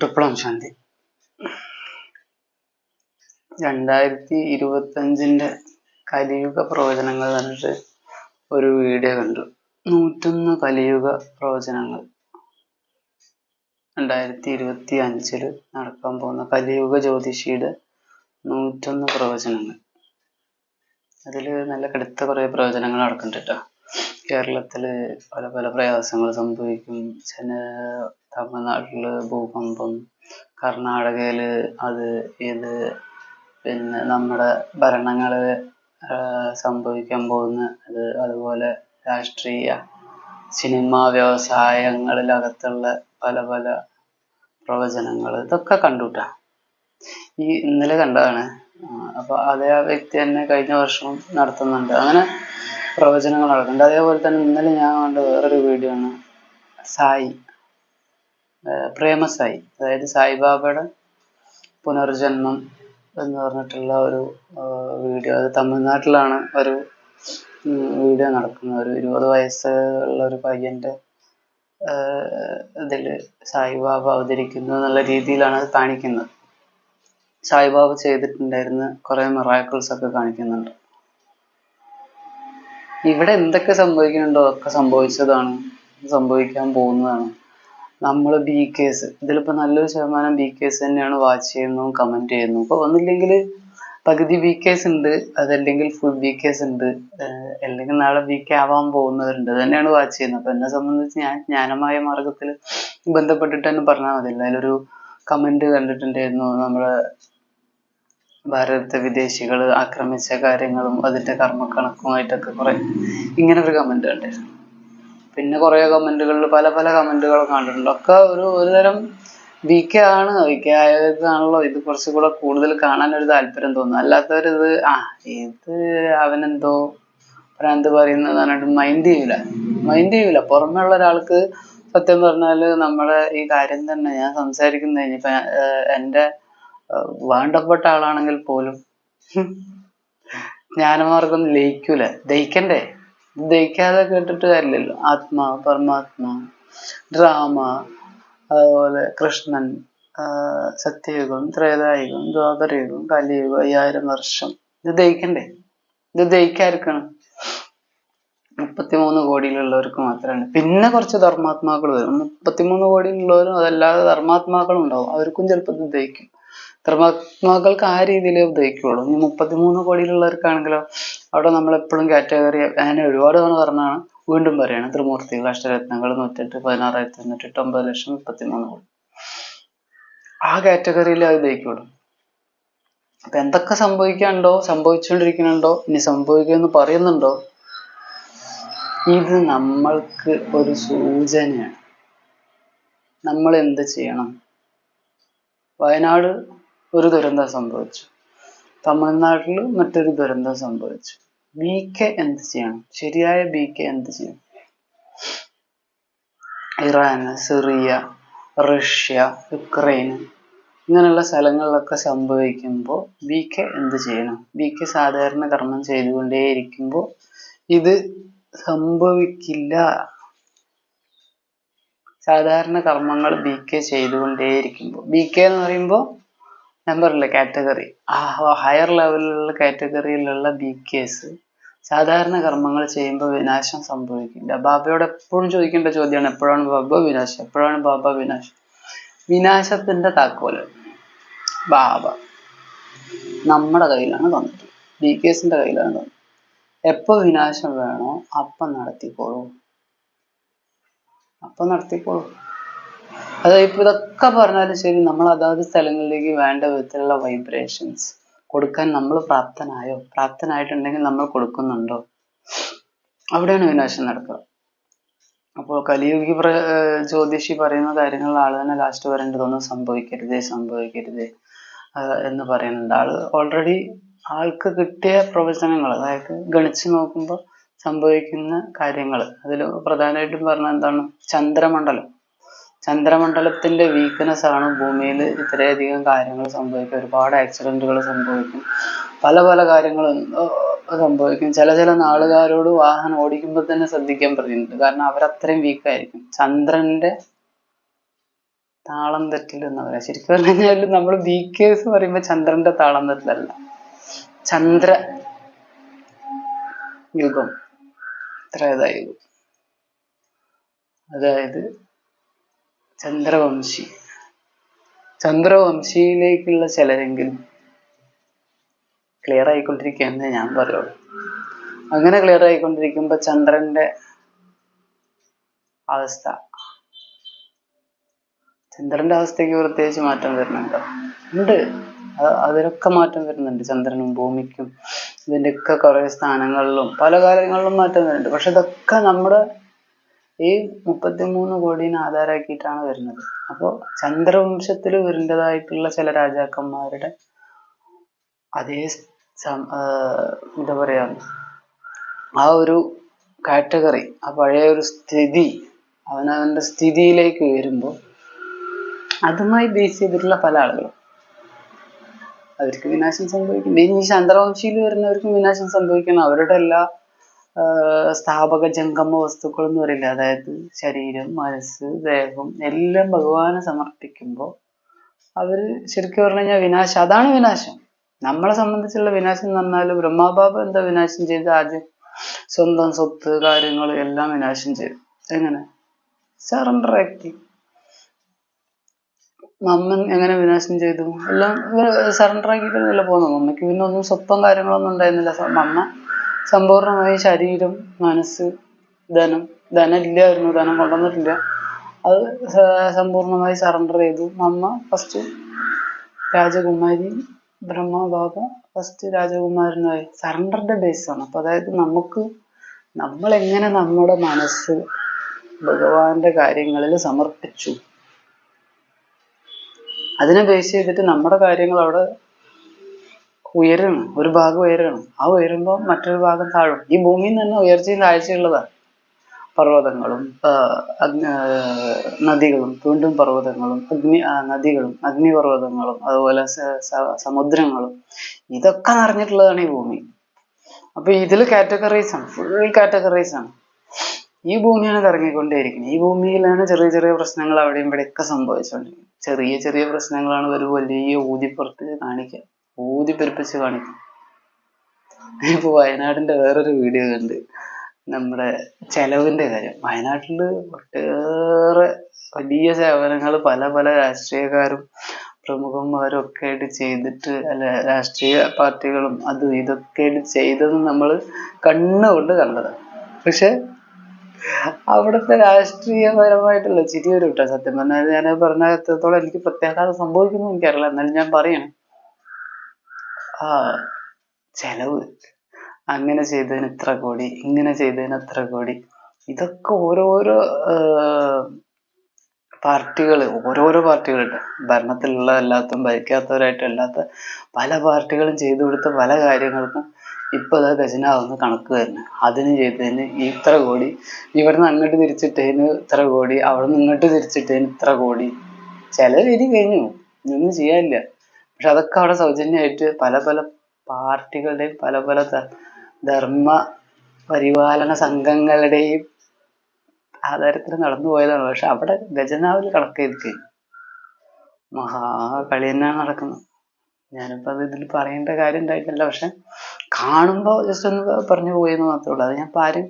ട്രിപ്പിളം ശാന്തി. രണ്ടായിരത്തി ഇരുപത്തഞ്ചിന്റെ കലിയുഗ പ്രവചനങ്ങൾ പറഞ്ഞിട്ട് ഒരു വീഡിയോ കണ്ടു. നൂറ്റൊന്ന് കലിയുഗ പ്രവചനങ്ങൾ. രണ്ടായിരത്തി ഇരുപത്തി അഞ്ചിൽ നടക്കാൻ പോകുന്ന കലിയുഗ ജ്യോതിഷിയുടെ നൂറ്റൊന്ന് പ്രവചനങ്ങൾ. അതിൽ നല്ല കടുത്ത കുറേ പ്രവചനങ്ങൾ നടക്കുന്നുണ്ട് കേട്ടോ. കേരളത്തിൽ പല പല പ്രയാസങ്ങൾ സംഭവിക്കും. ചില തമിഴ്നാട്ടിൽ ഭൂകമ്പം കർണാടകയിൽ അത് ഇത് പിന്നെ നമ്മുടെ ഭരണങ്ങൾ സംഭവിക്കാൻ പോകുന്ന അത് അതുപോലെ രാഷ്ട്രീയ സിനിമ വ്യവസായങ്ങളിലകത്തുള്ള പല പല പ്രവചനങ്ങൾ ഇതൊക്കെ കണ്ടുട്ടാ. ഈ ഇന്നലെ കണ്ടതാണ്. അപ്പോൾ അതേ ആ വ്യക്തി തന്നെ കഴിഞ്ഞ വർഷം നടത്തുന്നുണ്ട്. അങ്ങനെ പ്രവചനങ്ങൾ നടക്കുന്നുണ്ട്. അതേപോലെ തന്നെ ഇന്നലെ ഞാൻ കണ്ട വേറൊരു വീഡിയോ ആണ്. സായി. പ്രേമസായി അതായത് സായിബാബയുടെ പുനർജന്മം എന്ന് പറഞ്ഞിട്ടുള്ള ഒരു വീഡിയോ അത് തമിഴ്നാട്ടിലാണ് ഒരു വീഡിയോ നടക്കുന്നത്. ഒരു ഇരുപത് വയസ്സുള്ള ഒരു പയ്യന്റെ ഇതിൽ സായിബാബ അവതരിക്കുന്നു എന്നുള്ള രീതിയിലാണ് അത് കാണിക്കുന്നത്. സായിബാബ ചെയ്തിട്ടുണ്ടായിരുന്ന കുറേ മിറാക്കിൾസ് ഒക്കെ കാണിക്കുന്നുണ്ട്. ഇവിടെ എന്തൊക്കെ സംഭവിക്കുന്നുണ്ടോ? ഒക്കെ സംഭവിച്ചതാണ്. സംഭവിക്കാൻ പോകുന്നതാണ്. നമ്മൾ ബി കേസ് ഇതിലിപ്പോൾ നല്ലൊരു ശതമാനം ബി കേസ് തന്നെയാണ് വാച്ച് ചെയ്യുന്നു കമന്റ് ചെയ്യുന്നു ഇപ്പോൾ ഒന്നില്ലെങ്കിൽ പകുതി ബി കേസ് ഉണ്ട് അതല്ലെങ്കിൽ ഫുൾ ബി കേസ് ഉണ്ട്. അല്ലെങ്കിൽ നാളെ ബി കെ ആവാൻ പോകുന്നവരുണ്ട്. തന്നെയാണ് വാച്ച് ചെയ്യുന്നത്. അപ്പോൾ എന്നെ സംബന്ധിച്ച് ഞാൻ ജ്ഞാനമായ മാർഗത്തിൽ ബന്ധപ്പെട്ടിട്ട് തന്നെ പറഞ്ഞാൽ മതി. അതിലൊരു കമന്റ് കണ്ടിട്ടുണ്ടായിരുന്നു നമ്മുടെ ഭാരതത്തെ വിദേശികൾ ആക്രമിച്ച കാര്യങ്ങളും അതിന്റെ കർമ്മക്കണക്കുമായിട്ടൊക്കെ കുറേ ഇങ്ങനെ ഒരു കമന്റ് കണ്ടിരുന്നു പിന്നെ കുറേ കമന്റുകളിൽ പല പല കമന്റുകളും കണ്ടിട്ടുണ്ട്. ഒക്കെ ഒരു ഒരു തരം വി കെ ആണ്. വി കെ ആയവർക്കാണല്ലോ ഇത് കുറച്ചും കൂടെ കൂടുതൽ കാണാൻ ഒരു താല്പര്യം തോന്നുന്നു. അല്ലാത്തവരിത് ആ ഇത് അവനെന്തോ ഭ്രാന്ത് പറയുന്നത് മൈൻഡ് ചെയ്യൂല. മൈൻഡ് ചെയ്യൂല. പുറമെയുള്ള ഒരാൾക്ക് സത്യം പറഞ്ഞാൽ നമ്മളെ ഈ കാര്യം തന്നെ ഞാൻ സംസാരിക്കുന്ന ഇനിയിപ്പോൾ എന്റെ വേണ്ടപ്പെട്ട ആളാണെങ്കിൽ പോലും. ജ്ഞാനമാർഗം ലയിക്കൂല. ദഹിക്കണ്ടേ? ദഹിക്കാതെ കേട്ടിട്ട് കാര്യമില്ലല്ലോ. ആത്മാ പരമാത്മാ ഡ്രാമ അതുപോലെ കൃഷ്ണൻ സത്യയുഗം ത്രേതായുഗം ദ്വാപരയുഗം കലിയുഗം അയ്യായിരം വർഷം. ഇത് ദഹിക്കണ്ടേ? ഇത് ദഹിക്കാതിരിക്കണം മുപ്പത്തിമൂന്ന് കോടിയിലുള്ളവർക്ക് മാത്രമാണ് പിന്നെ കുറച്ച് ധർമാത്മാക്കൾ വരും. മുപ്പത്തിമൂന്ന് കോടിയിലുള്ളവരും അതല്ലാതെ ധർമാത്മാക്കളും ഉണ്ടാവും അവർക്കും ചിലപ്പോൾ ഇത് ദഹിക്കും. ധർമാത്മാക്കൾക്ക് ആ രീതിയിലേ ദഹിക്കുള്ളൂ ഇനി മുപ്പത്തിമൂന്ന് കോടിയിലുള്ളവർക്കാണെങ്കിലോ അവിടെ നമ്മൾ എപ്പോഴും കാറ്റഗറി അങ്ങനെ ഒരുപാട് തവണ പറഞ്ഞാണ് വീണ്ടും പറയാണ് ത്രിമൂർത്തികൾ അഷ്ടരത്നങ്ങൾ നൂറ്റെട്ട് പതിനാറായിരത്തി തൊണ്ണൂറ്റെട്ട് ഒമ്പത് ലക്ഷം മുപ്പത്തിമൂന്ന് കോടി. ആ കാറ്റഗറിയിൽ അത് ഉപയോഗിക്കുള്ളൂ അപ്പൊ എന്തൊക്കെ സംഭവിക്കാനുണ്ടോ സംഭവിച്ചുകൊണ്ടിരിക്കുന്നുണ്ടോ ഇനി സംഭവിക്കുമെന്ന് പറയുന്നുണ്ടോ? ഇത് നമ്മൾക്ക് ഒരു സൂചനയാണ്. നമ്മൾ എന്ത് ചെയ്യണം? വയനാട് ഒരു ദുരന്തം സംഭവിച്ചു. തമിഴ്നാട്ടിൽ മറ്റൊരു ദുരന്തം സംഭവിച്ചു. ബി കെ എന്ത് ചെയ്യണം? ശരിയായ ബി കെ എന്ത് ചെയ്യണം? ഇറാൻ സിറിയ റഷ്യ യുക്രൈൻ ഇങ്ങനെയുള്ള സ്ഥലങ്ങളിലൊക്കെ സംഭവിക്കുമ്പോൾ ബി കെ എന്ത് ചെയ്യണം? ബി കെ സാധാരണ കർമ്മം ചെയ്തുകൊണ്ടേയിരിക്കുമ്പോൾ ഇത് സംഭവിക്കില്ല. സാധാരണ കർമ്മങ്ങൾ ബി കെ ചെയ്തുകൊണ്ടേയിരിക്കുമ്പോൾ ബി കെ എന്ന് പറയുമ്പോൾ പറഞ്ഞില്ല കാറ്റഗറി ആ ഹയർ ലെവലിലുള്ള കാറ്റഗറിയിലുള്ള ബി കേസ് സാധാരണ കർമ്മങ്ങൾ ചെയ്യുമ്പോൾ വിനാശം സംഭവിക്കും. ബാബയോട് എപ്പോഴും ചോദിക്കേണ്ട ചോദ്യമാണ് എപ്പോഴാണ് ബാബ വിനാശം? എപ്പോഴാണ് ബാബ വിനാശം? വിനാശത്തിന്റെ താക്കോൽ. ബാബ. നമ്മുടെ കയ്യിലാണ് തന്നത്. ബി കേസിന്റെ കയ്യിലാണ് തന്നത്. എപ്പോൾ വിനാശം വേണോ അപ്പം നടത്തിക്കോളൂ. അപ്പം നടത്തിക്കോളൂ. അതായത് ഇപ്പൊ ഇതൊക്കെ പറഞ്ഞാലും ശരി നമ്മൾ അതാത് സ്ഥലങ്ങളിലേക്ക് വേണ്ട വിധത്തിലുള്ള വൈബ്രേഷൻസ് കൊടുക്കാൻ നമ്മൾ പ്രാപ്തനായോ? പ്രാപ്തനായിട്ടുണ്ടെങ്കിൽ നമ്മൾ കൊടുക്കുന്നുണ്ടോ? അവിടെയാണ് വിനാശം നടക്കുക. അപ്പോൾ കലിയുഗി പ്ര ജ്യോതിഷി പറയുന്ന കാര്യങ്ങൾ ആൾ തന്നെ ലാസ്റ്റ് വരേണ്ടതൊന്നും സംഭവിക്കരുതേ സംഭവിക്കരുതേ എന്ന് പറയുന്നുണ്ട്. ആൾ ഓൾറെഡി ആൾക്ക് കിട്ടിയ പ്രവചനങ്ങൾ അതായത് ഗണിച്ചു നോക്കുമ്പോൾ സംഭവിക്കുന്ന കാര്യങ്ങൾ അതിൽ പ്രധാനമായിട്ടും പറഞ്ഞ എന്താണ്? ചന്ദ്രമണ്ഡലം. ചന്ദ്രമണ്ഡലത്തിന്റെ വീക്ക്നെസ് ആണ് ഭൂമിയിൽ ഇത്രയധികം കാര്യങ്ങൾ സംഭവിക്കുക. ഒരുപാട് ആക്സിഡന്റുകൾ സംഭവിക്കും. പല പല കാര്യങ്ങളും സംഭവിക്കും. ചില ചില നാളുകാരോട് വാഹനം ഓടിക്കുമ്പോൾ തന്നെ ശ്രദ്ധിക്കാൻ പറയുന്നുണ്ട് കാരണം അവരത്രയും വീക്കായിരിക്കും ചന്ദ്രന്റെ താളം തെറ്റിൽ എന്ന് ശരിക്കും പറഞ്ഞു നമ്മൾ വീക്കേഴ്സ് പറയുമ്പോൾ ചന്ദ്രന്റെ താളം തെറ്റിലല്ല ചന്ദ്ര യുഗം. ത്രേതായുഗം അതായത് ചന്ദ്രവംശി. ചന്ദ്രവംശിയിലേക്കുള്ള ചിലരെങ്കിലും ക്ലിയർ ആയിക്കൊണ്ടിരിക്കുകയെന്നേ ഞാൻ പറയുള്ളൂ. അങ്ങനെ ക്ലിയർ ആയിക്കൊണ്ടിരിക്കുമ്പോൾ ചന്ദ്രന്റെ അവസ്ഥ. ചന്ദ്രന്റെ അവസ്ഥയ്ക്ക് പ്രത്യേകിച്ച് മാറ്റം വരുന്നുണ്ടോ? ഉണ്ട്. അതിലൊക്കെ മാറ്റം വരുന്നുണ്ട്. ചന്ദ്രനും ഭൂമിക്കും ഇതിന്റെയൊക്കെ കുറേ സ്ഥാനങ്ങളിലും പല കാര്യങ്ങളിലും മാറ്റം വരുന്നുണ്ട്. പക്ഷെ ഇതൊക്കെ നമ്മുടെ ഈ മുപ്പത്തിമൂന്ന് കോടീനെ ആധാരമാക്കിയിട്ടാണ് വരുന്നത്. അപ്പോൾ ചന്ദ്രവംശത്തിൽ വരേണ്ടതായിട്ടുള്ള ചില രാജാക്കന്മാരുടെ അതേ എന്താ പറയാ ആ ഒരു കാറ്റഗറി ആ പഴയ ഒരു സ്ഥിതി അവനവന്റെ സ്ഥിതിയിലേക്ക് വരുമ്പോൾ അതുമായി ബേസ് ചെയ്തിട്ടുള്ള പല ആളുകളും. അവർക്ക് വിനാശം സംഭവിക്കും. ഈ ചന്ദ്രവംശിയിൽ വരുന്നവർക്കും വിനാശം സംഭവിക്കണം. അവരുടെ എല്ലാ സ്ഥാപക ജംഗമ വസ്തുക്കൾ എന്ന് പറയില്ല? അതായത് ശരീരം മനസ്സ് ദേഹം എല്ലാം ഭഗവാന് സമർപ്പിക്കുമ്പോൾ അവർ ശരിക്കും പറഞ്ഞു കഴിഞ്ഞാൽ വിനാശം. അതാണ് വിനാശം. നമ്മളെ സംബന്ധിച്ചുള്ള വിനാശം എന്ന് പറഞ്ഞാൽ ബ്രഹ്മാബാബ എന്താ വിനാശം ചെയ്ത് ആദ്യം സ്വന്തം സ്വത്ത് കാര്യങ്ങൾ എല്ലാം വിനാശം ചെയ്തു. എങ്ങനെ? സറണ്ടർ ആക്കി. മമ്മൻ എങ്ങനെ വിനാശം ചെയ്തു? എല്ലാം സറണ്ടർ ആക്കിയിട്ടല്ല പോകുന്നത് മമ്മയ്ക്ക് പിന്നെ ഒന്നും സ്വത്തും കാര്യങ്ങളൊന്നും ഉണ്ടായിരുന്നില്ല. മമ്മ സമ്പൂർണമായി ശരീരം മനസ്സ് ധനം ധനം ഇല്ലായിരുന്നു ധനം കൊണ്ടുവന്നിട്ടില്ല അത് സമ്പൂർണമായി സറണ്ടർ ചെയ്തു. നമ്മ ഫസ്റ്റ് രാജകുമാരി ബ്രഹ്മബാബ ഫസ്റ്റ് രാജകുമാരനായി. സറണ്ടറിന്റെ ബേസാണ് അപ്പൊ അതായത് നമുക്ക് നമ്മൾ എങ്ങനെ നമ്മുടെ മനസ്സ് ഭഗവാന്റെ കാര്യങ്ങളിൽ സമർപ്പിച്ചു? അതിനെ ബേസ് ചെയ്തിട്ട് നമ്മുടെ കാര്യങ്ങൾ അവിടെ ഉയരണം ഒരു ഭാഗം ഉയരണം. ആ ഉയരുമ്പോൾ മറ്റൊരു ഭാഗം താഴും. ഈ ഭൂമിയിൽ നിന്ന് ഉയർച്ചയും താഴ്ചയുള്ളതാണ്. പർവതങ്ങളും നദികളും വീണ്ടും പർവതങ്ങളും അഗ്നി നദികളും അഗ്നിപർവതങ്ങളും അതുപോലെ സമുദ്രങ്ങളും. ഇതൊക്കെ നിറഞ്ഞിട്ടുള്ളതാണ് ഈ ഭൂമി. അപ്പൊ ഇതിൽ കാറ്റഗറീസ് ആണ് ഫുൾ കാറ്റഗറീസ് ആണ് ഈ ഭൂമിയാണ് കറങ്ങിക്കൊണ്ടേയിരിക്കുന്നത് ഈ ഭൂമിയിലാണ് ചെറിയ ചെറിയ പ്രശ്നങ്ങൾ അവിടെയും ഇവിടെയൊക്കെ സംഭവിച്ചുകൊണ്ടിരിക്കുന്നത് ചെറിയ ചെറിയ പ്രശ്നങ്ങളാണ് ഒരു വലിയ ഊതിപ്പുറത്ത് കാണിക്കുക. ഊതിപ്പെരുപ്പിച്ച് കാണിക്കും. ഇപ്പൊ വയനാടിന്റെ വേറൊരു വീഡിയോ കണ്ട് നമ്മുടെ ചെലവിന്റെ കാര്യം. വയനാട്ടിൽ ഒട്ടേറെ വലിയ സേവനങ്ങൾ പല പല രാഷ്ട്രീയക്കാരും പ്രമുഖന്മാരും ഒക്കെ ആയിട്ട് ചെയ്തിട്ട് അല്ല രാഷ്ട്രീയ പാർട്ടികളും അതും ഇതൊക്കെ ആയിട്ട് ചെയ്തത് നമ്മൾ കണ്ണുകൊണ്ട് കണ്ടതാണ്. പക്ഷെ അവിടുത്തെ രാഷ്ട്രീയപരമായിട്ടുള്ള ചിരി ഒരു സത്യം പറഞ്ഞാൽ ഞാൻ പറഞ്ഞ എത്രത്തോളം എനിക്ക് പ്രത്യാഘാതം സംഭവിക്കുന്നു എനിക്കറിയില്ല. എന്നാലും ഞാൻ പറയണം. ആ ചെലവ്. അങ്ങനെ ചെയ്തതിന് ഇത്ര കോടി ഇങ്ങനെ ചെയ്തതിന് ഇത്ര കോടി. ഇതൊക്കെ ഓരോരോ പാർട്ടികൾ ഓരോരോ പാർട്ടികളുണ്ട്. ഭരണത്തിലുള്ളതല്ലാത്തും ഭരിക്കാത്തവരായിട്ട് അല്ലാത്ത പല പാർട്ടികളും ചെയ്തു കൊടുത്ത പല കാര്യങ്ങൾക്കും ഇപ്പൊ അത് ഖജനാവുന്ന കണക്ക് തന്നെ. അതിന് ചെയ്തതിന് ഇത്ര കോടി ഇവിടുന്ന് അങ്ങോട്ട് തിരിച്ചിട്ടതിന് ഇത്ര കോടി അവിടെ നിന്ന് ഇങ്ങോട്ട് തിരിച്ചിട്ടതിന് ഇത്ര കോടി. ചില ഇനി കഴിഞ്ഞു. ഒന്നും ചെയ്യാനില്ല. പക്ഷെ അതൊക്കെ അവിടെ സൗജന്യമായിട്ട് പല പല പാർട്ടികളുടെയും പല പല ധർമ്മ പരിപാലന സംഘങ്ങളുടെയും ആധാരത്തിൽ നടന്നു പോയതാണ്. പക്ഷെ അവിടെ ഖജനാവിൽ കണക്ക് മഹാകളി തന്നെയാണ് നടക്കുന്നത്. ഞാനിപ്പോ അത് ഇതിൽ പറയേണ്ട കാര്യം ഉണ്ടായിട്ടില്ല. പക്ഷെ കാണുമ്പോൾ ജസ്റ്റ് ഒന്ന് പറഞ്ഞു പോയെന്ന് മാത്രമേ ഉള്ളൂ. അത് ഞാൻ ഇപ്പൊ ആരും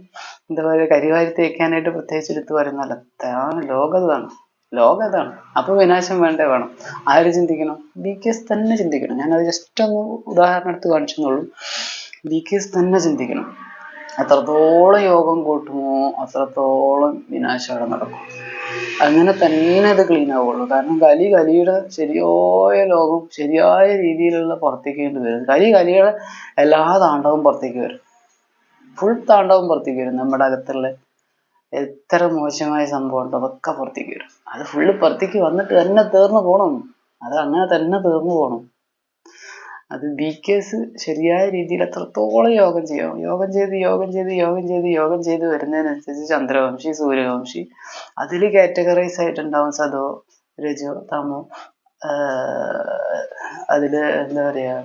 എന്താ പറയുക കരിവാരി തേക്കാനായിട്ട് പ്രത്യേകിച്ച് എടുത്ത് പറയുന്നതല്ല. അതാണ് ലോകം ഇതാണ് അപ്പൊ വിനാശം വേണ്ടേ വേണം. ആര് ചിന്തിക്കണം? ബി കെ എസ് തന്നെ ചിന്തിക്കണം. ഞാനത് ജസ്റ്റ് ഒന്ന് ഉദാഹരണം എടുത്ത് കാണിച്ചെന്നുള്ളൂ ബി കെ എസ് തന്നെ ചിന്തിക്കണം. എത്രത്തോളം യോഗം കൂട്ടുമോ? അത്രത്തോളം വിനാശം അവിടെ നടക്കും. അങ്ങനെ തന്നെ അത് ക്ലീൻ ആവുള്ളൂ കാരണം കലി കലിയുടെ ശരിയായ ലോകം ശരിയായ രീതിയിലുള്ള പുറത്തേക്ക് വേണ്ടി വരും. കലി കലിയുടെ എല്ലാ താണ്ഡവും പുറത്തേക്ക് വരും. ഫുൾ താണ്ഡവും പുറത്തേക്ക് വരും നമ്മുടെ അകത്തുള്ള എത്ര മോശമായ സംഭവം ഉണ്ടോ അതൊക്കെ പുറത്തേക്ക് വരും. അത് ഫുള്ള് പുറത്തേക്ക് വന്നിട്ട് തന്നെ തീർന്നു പോകണം അത് അങ്ങനെ തന്നെ തീർന്നു പോകണം അത് ബി കേസ് ശരിയായ രീതിയിൽ എത്രത്തോളം യോഗം ചെയ്യാം യോഗം ചെയ്ത് യോഗം ചെയ്ത് യോഗം ചെയ്ത് യോഗം ചെയ്ത് വരുന്നതിനനുസരിച്ച് ചന്ദ്രവംശി സൂര്യവംശി അതിൽ കാറ്റഗറൈസ് ആയിട്ടുണ്ടാവും സദോ രജോ തമോ. അതിൽ എന്താ പറയുക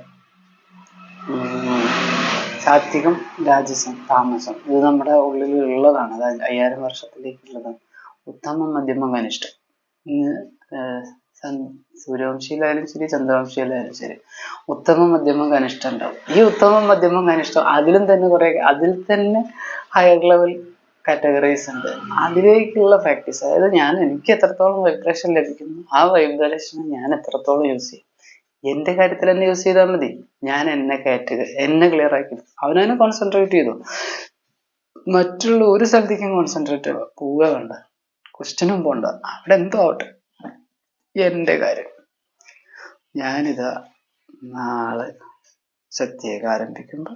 സാത്വികം രാജസം താമസം. ഇത് നമ്മുടെ ഉള്ളിൽ ഉള്ളതാണ് അതായത് അയ്യായിരം വർഷത്തിലേക്കുള്ളതാണ് ഉത്തമം മധ്യമം കനിഷ്ഠം ഇന്ന് സൂര്യവംശിയിലായാലും ശരി ചന്ദ്രവംശിയിലായാലും ശരി ഉത്തമം മധ്യമം കനിഷ്ഠം ഉണ്ടാവും. ഈ ഉത്തമം മധ്യമം കനിഷ്ഠം അതിലും തന്നെ കുറെ അതിൽ തന്നെ ഹയർ ലെവൽ കാറ്റഗറീസ് ഉണ്ട്. അതിലേക്കുള്ള പ്രാക്ടീസ് അതായത് ഞാൻ എനിക്ക് എത്രത്തോളം വൈബ്രേഷൻ ലഭിക്കുന്നു ആ വൈബ്രേഷൻ ഞാൻ എത്രത്തോളം യൂസ് ചെയ്യും. എന്റെ കാര്യത്തിൽ തന്നെ യൂസ് ചെയ്താൽ മതി? ഞാൻ എന്നെ കയറ്റുക എന്നെ ക്ലിയർ ആക്കി. അവനെ കോൺസെൻട്രേറ്റ് ചെയ്തു. മറ്റുള്ള ഒരു സ്ഥലത്തേക്കും കോൺസെൻട്രേറ്റ് പോവുക വേണ്ട. ക്വസ്റ്റ്യനും പോണ്ട. അവിടെ എന്തോ ആവട്ടെ. എന്റെ കാര്യം. ഞാനിതാ നാളെ സത്യേക ആരംഭിക്കുമ്പോൾ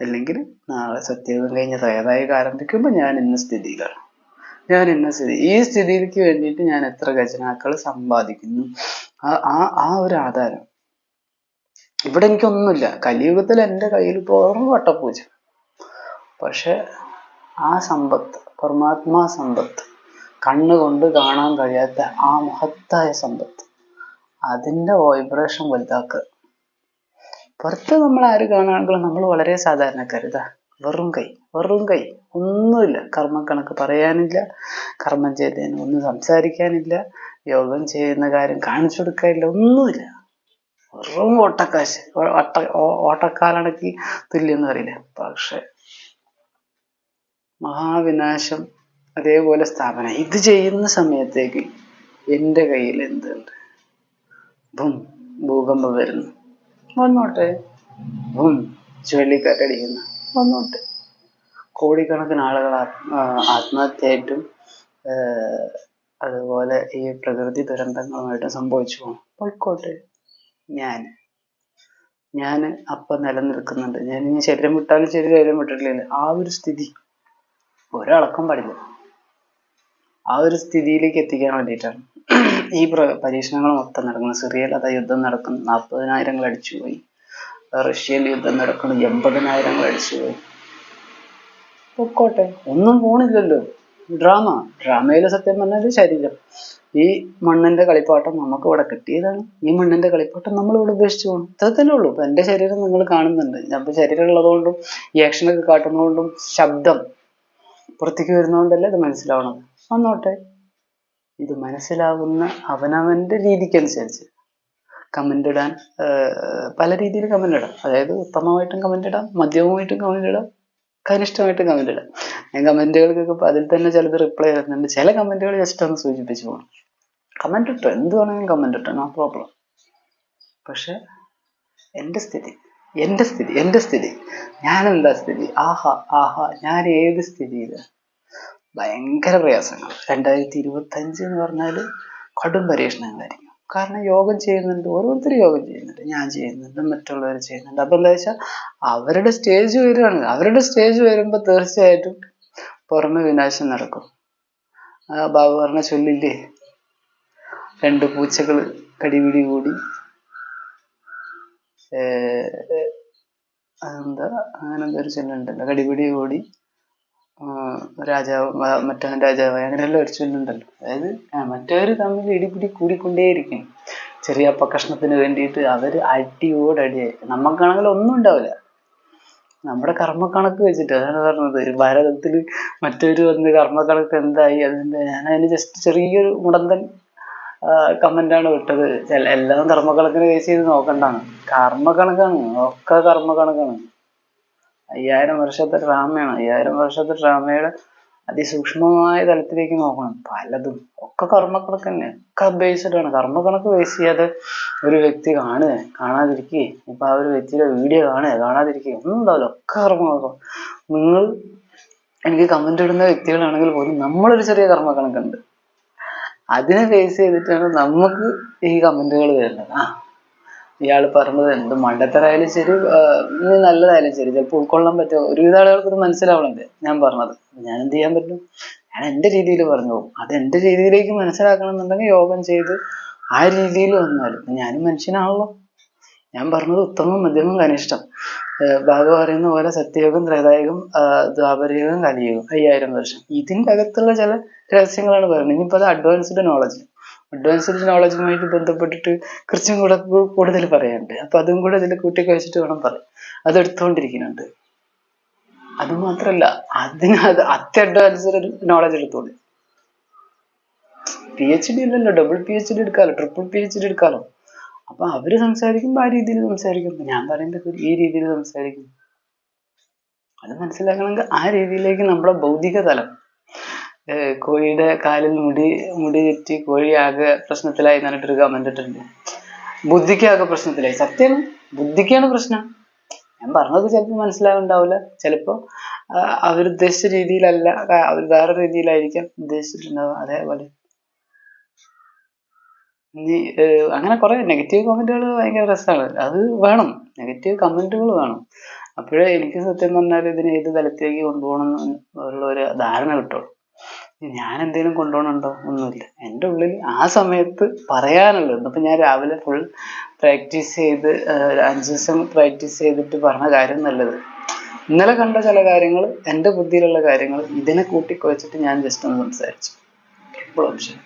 അല്ലെങ്കിൽ നാളെ സത്യേകം കഴിഞ്ഞ തയ്യാറായി ആരംഭിക്കുമ്പോൾ ഞാൻ ഇന്ന സ്ഥിതിയിലാണ്. ഞാൻ ഇന്ന സ്ഥിതി ഈ സ്ഥിതിക്ക് വേണ്ടിയിട്ട് ഞാൻ എത്ര ഖജനാക്കൾ സമ്പാദിക്കുന്നു? ആ ആ ഒരു ആധാരം. ഇവിടെ എനിക്കൊന്നുമില്ല. കലിയുഗത്തിൽ എന്റെ കയ്യിൽ പോകും വട്ടപ്പൂജ. പക്ഷെ ആ സമ്പത്ത് പരമാത്മാ സമ്പത്ത് കണ്ണുകൊണ്ട് കാണാൻ കഴിയാത്ത ആ മഹത്തായ സമ്പത്ത് അതിന്റെ വൈബ്രേഷൻ വലുതാക്കുക പുറത്ത് നമ്മൾ ആര് കാണുകയാണെങ്കിലും നമ്മൾ വളരെ സാധാരണക്കാരിതാ വെറും കൈ വെറും കൈ. ഒന്നുമില്ല. കർമ്മക്കണക്ക് പറയാനില്ല. കർമ്മം ചെയ്തതിന് ഒന്നും സംസാരിക്കാനില്ല. യോഗം ചെയ്യുന്ന കാര്യം കാണിച്ചു കൊടുക്കാനില്ല. ഒന്നുമില്ല. വെറും ഓട്ടക്കാശ്. ഓ- ഓട്ട ഓ- ഓട്ടക്കാലണക്ക് തുല്യം എന്ന് പറയില്ലേ? പക്ഷെ മഹാവിനാശം അതേപോലെ സ്ഥാപന. ഇത് ചെയ്യുന്ന സമയത്തേക്ക് എന്റെ കയ്യിൽ എന്തുണ്ട്? ഭും ഭൂകമ്പം വരുന്നു. വന്നോട്ടെ. ഭും ചുഴലിക്കാറ്റടിക്കുന്നു. വന്നോട്ടെ. കോടിക്കണക്കിന് ആളുകൾ ആത്മ ആത്മഹത്യയായിട്ടും അതുപോലെ ഈ പ്രകൃതി ദുരന്തങ്ങളുമായിട്ടും സംഭവിച്ചു പോകും പോയിക്കോട്ടെ. ഞാൻ ഞാൻ അപ്പം നിലനിൽക്കുന്നുണ്ട്. ഞാൻ ഇനി ശരീരം വിട്ടാലും ശരി ശരീരം വിട്ടിട്ടില്ല. ആ ഒരു സ്ഥിതി ഒരളക്കം പാടില്ല. ആ ഒരു സ്ഥിതിയിലേക്ക് എത്തിക്കാൻ വേണ്ടിയിട്ടാണ്. ഈ പ്ര പരീക്ഷണങ്ങൾ മൊത്തം നടക്കുന്നത്. സിറിയയിൽ അതാ യുദ്ധം നടക്കുന്നു. നാൽപ്പതിനായിരങ്ങൾ അടിച്ചുപോയി റഷ്യയിൽ യുദ്ധം നടക്കുന്നു. എൺപതിനായിരങ്ങൾ അടിച്ചുപോയി പൊക്കോട്ടെ. ഒന്നും പോണില്ലല്ലോ. ഡ്രാമ. ഡ്രാമയിൽ സത്യം പറഞ്ഞാൽ ശരീരം. ഈ മണ്ണിന്റെ കളിപ്പാട്ടം നമുക്ക് ഇവിടെ കിട്ടിയതാണ്. ഈ മണ്ണിന്റെ കളിപ്പാട്ടം നമ്മൾ ഇവിടെ ഉപേക്ഷിച്ചു പോകണം ഇത്രത്തന്നെ ഉള്ളൂ. ഇപ്പൊ എന്റെ ശരീരം നിങ്ങൾ കാണുന്നുണ്ട്. ഇപ്പൊ ശരീരം ഉള്ളതുകൊണ്ടും ഈ ആക്ഷനൊക്കെ കാട്ടുന്നതുകൊണ്ടും ശബ്ദം പുറത്തേക്ക് വരുന്നതുകൊണ്ടല്ലേ ഇത് മനസ്സിലാവണം വന്നോട്ടെ. ഇത് മനസ്സിലാവുന്ന അവനവന്റെ രീതിക്കനുസരിച്ച് കമന്റ് ഇടാൻ പല രീതിയിൽ കമന്റ് ഇടാം. അതായത് ഉത്തമമായിട്ടും കമന്റ് ഇടാം മധ്യമമായിട്ടും കമന്റ് ഇടാം. കനിഷ്ഠമായിട്ടും കമന്റ് ഇടാം. ഞാൻ കമന്റുകൾക്കൊക്കെ അതിൽ തന്നെ ചിലത് റിപ്ലൈ ചെയ്യുന്നുണ്ട് ചില കമന്റുകൾ ജസ്റ്റ് ഒന്ന് സൂചിപ്പിച്ചു പോകണം കമന്റ് ഇട്ടോ? എന്ത് വേണമെങ്കിലും കമന്റ് ഇട്ടോ നോ പ്രോബ്ലം പക്ഷെ എന്റെ സ്ഥിതി എന്റെ സ്ഥിതി എന്റെ സ്ഥിതി. ഞാൻ എന്താ സ്ഥിതി? ആഹാ ആഹാ ഞാൻ ഏത് സ്ഥിതിയിലാണ് ഭയങ്കര പ്രയാസങ്ങൾ. രണ്ടായിരത്തി ഇരുപത്തി അഞ്ച് എന്ന് പറഞ്ഞാൽ കടും പരീക്ഷണങ്ങളായിരിക്കും. കാരണം യോഗം ചെയ്യുന്നുണ്ട് ഓരോരുത്തർ യോഗം ചെയ്യുന്നുണ്ട് ഞാൻ ചെയ്യുന്നുണ്ട് മറ്റുള്ളവർ ചെയ്യുന്നുണ്ട്. അപ്പൊ എന്താ വെച്ചാൽ അവരുടെ സ്റ്റേജ് വരികയാണ് അവരുടെ സ്റ്റേജ് വരുമ്പോൾ തീർച്ചയായിട്ടും പുറമെ വിനാശം നടക്കും. ബാബു പറഞ്ഞ ചൊല്ലില്ലേ? രണ്ട് പൂച്ചകൾ കടിപിടി കൂടി. അതെന്താ? അങ്ങനെ എന്തോ ഒരു ചൊല്ലുണ്ടല്ലോ. കടിപിടി കൂടി. രാജാവ് മറ്റവൻ രാജാവായി അങ്ങനെയെല്ലാം ഒരു ചൊല്ലുണ്ടല്ലോ. അതായത് മറ്റവര് തമ്മിൽ ഇടിപിടി കൂടിക്കൊണ്ടേയിരിക്കും. ചെറിയ അപ്പക്കഷ്ണത്തിന് വേണ്ടിയിട്ട് അവർ അടിയോടടിയായിരിക്കും നമുക്കാണെങ്കിൽ ഒന്നും ഉണ്ടാവില്ല. നമ്മുടെ കർമ്മക്കണക്ക് വെച്ചിട്ട് അതാണ് പറഞ്ഞത്. ഭാരതത്തിൽ മറ്റൊരു വന്ന് കർമ്മക്കണക്ക് എന്തായി? അതിന്റെ ഞാൻ അതിന് ജസ്റ്റ് ചെറിയൊരു മുടന്തൻ കമന്റാണ് വിട്ടത്. എല്ലാം കർമ്മക്കണക്കിന് ബേസ് ചെയ്ത് നോക്കണ്ടാണ് കർമ്മക്കണക്കാണ് ഒക്കെ കർമ്മക്കണക്കാണ്. അയ്യായിരം വർഷത്തെ ഡ്രാമയാണ്. അയ്യായിരം വർഷത്തെ ഡ്രാമയുടെ അതിസൂക്ഷ്മമായ തലത്തിലേക്ക് നോക്കണം. പലതും. ഒക്കെ കർമ്മക്കണക്ക് തന്നെ ഒക്കെ ബേസ്ഡ് ആണ്. കർമ്മക്കണക്ക് ബേസ് ചെയ്യാതെ ഒരു വ്യക്തി കാണുക കാണാതിരിക്കുക ഇപ്പൊ ആ ഒരു വ്യക്തിയുടെ വീഡിയോ കാണുക കാണാതിരിക്കുക ഒന്നും ഉണ്ടാവില്ല ഒക്കെ കർമ്മമാക്കും നിങ്ങൾ എനിക്ക് കമന്റ് ഇടുന്ന വ്യക്തികളാണെങ്കിൽ പോലും നമ്മളൊരു ചെറിയ കർമ്മക്കണക്കുണ്ട്. അതിനെ ബേസ് ചെയ്തിട്ടാണ് നമുക്ക് ഈ കമന്റുകൾ വരുന്നത്. ആ. ഇയാൾ പറഞ്ഞത് എന്ത് മണ്ടത്തരായാലും ശരി നല്ലതായാലും ശരി. ചിലപ്പോൾ ഉൾക്കൊള്ളാൻ പറ്റുമോ ഒരുവിധ ഇത് മനസ്സിലാവണത് ഞാൻ പറഞ്ഞത്. ഞാൻ എന്ത് ചെയ്യാൻ പറ്റും? ഞാൻ എന്റെ രീതിയിൽ പറഞ്ഞു പോകും. അത് എന്റെ രീതിയിലേക്ക് മനസ്സിലാക്കണം എന്നുണ്ടെങ്കിൽ യോഗം ചെയ്ത് ആ രീതിയിൽ വന്നാലും ഞാനും മനുഷ്യനാണല്ലോ. ഞാൻ പറഞ്ഞത് ഉത്തമം മധ്യമം കനിഷ്ഠം. ബാബ പറയുന്ന പോലെ സത്യയോഗം ത്രേതായുഗം ദ്വാപരയോഗം കലിയുഗം അയ്യായിരം വർഷം. ഇതിന്റെ അകത്തുള്ള ചില രഹസ്യങ്ങളാണ് പറയുന്നത്. ഇനിയിപ്പോ അത് അഡ്വാൻസ്ഡ് നോളജ് അഡ്വാൻസ്ഡ് നോളജുമായിട്ട് ബന്ധപ്പെട്ടിട്ട് കുറച്ചും കൂടെ കൂടുതൽ പറയാനുണ്ട്. അപ്പൊ അതും കൂടെ ഇതിൽ കൂട്ടിക്കഴിച്ചിട്ട് വേണം പറയാൻ. അത് എടുത്തുകൊണ്ടിരിക്കുന്നുണ്ട് അത് മാത്രല്ല അതിന് അത് അത്യ അഡ്വാൻസ്ഡ് നോളജ് എടുത്തോളൂ പി എച്ച് ഡി ഇല്ലല്ലോ ഡബിൾ പി എച്ച് ഡി എടുക്കാലോ ട്രിപ്പിൾ പി എച്ച് ഡി എടുക്കാലോ. അപ്പൊ അവർ സംസാരിക്കുമ്പോൾ ആ രീതിയിൽ സംസാരിക്കും. ഞാൻ പറയുന്നത് ഈ രീതിയിൽ സംസാരിക്കും. അത് മനസ്സിലാക്കണമെങ്കിൽ ആ രീതിയിലേക്ക് നമ്മുടെ ബൗദ്ധിക തലം കോഴിയുടെ കാലിൽ മുടി മുടി തെറ്റി കോഴി ആകെ പ്രശ്നത്തിലായി എന്ന് പറഞ്ഞിട്ടൊരു കമന്റ് ഇട്ടിട്ടുണ്ട്. ബുദ്ധിക്കാകെ പ്രശ്നത്തിലായി. സത്യം ബുദ്ധിക്കാണ് പ്രശ്നം. ഞാൻ പറഞ്ഞത് ചിലപ്പോൾ മനസ്സിലാവുണ്ടാവില്ല. ചിലപ്പോൾ അവരുദ്ദേശിച്ച രീതിയിലല്ല അവർ വേറെ രീതിയിലായിരിക്കാം ഉദ്ദേശിച്ചിട്ടുണ്ടാവുക. അതേപോലെ. ഏഹ്, അങ്ങനെ കുറെ നെഗറ്റീവ് കമന്റുകൾ ഭയങ്കര രസമാണ് അത് വേണം. നെഗറ്റീവ് കമന്റുകൾ വേണം. അപ്പോഴേ എനിക്ക് സത്യം പറഞ്ഞാൽ ഇതിനെ ഏത് തലത്തിലേക്ക് കൊണ്ടുപോകണം എന്നുള്ള ഒരു ധാരണ കിട്ടുള്ളൂ. ഞാൻ എന്തെങ്കിലും കൊണ്ടുപോകണുണ്ടോ ഒന്നുമില്ല. എന്റെ ഉള്ളിൽ ആ സമയത്ത് പറയാനുള്ളത് ഇന്നിപ്പോൾ ഞാൻ രാവിലെ ഫുൾ പ്രാക്ടീസ് ചെയ്ത് അഞ്ച് ദിവസം പ്രാക്ടീസ് ചെയ്തിട്ട് പറഞ്ഞ കാര്യം നല്ലത്. ഇന്നലെ കണ്ട ചില കാര്യങ്ങൾ എന്റെ ബുദ്ധിയിലുള്ള കാര്യങ്ങൾ ഇതിനെ കൂട്ടി കുഴച്ചിട്ട് ഞാൻ ജസ്റ്റ് ഒന്ന് സംസാരിച്ചു. ഇപ്പോൾ ശരി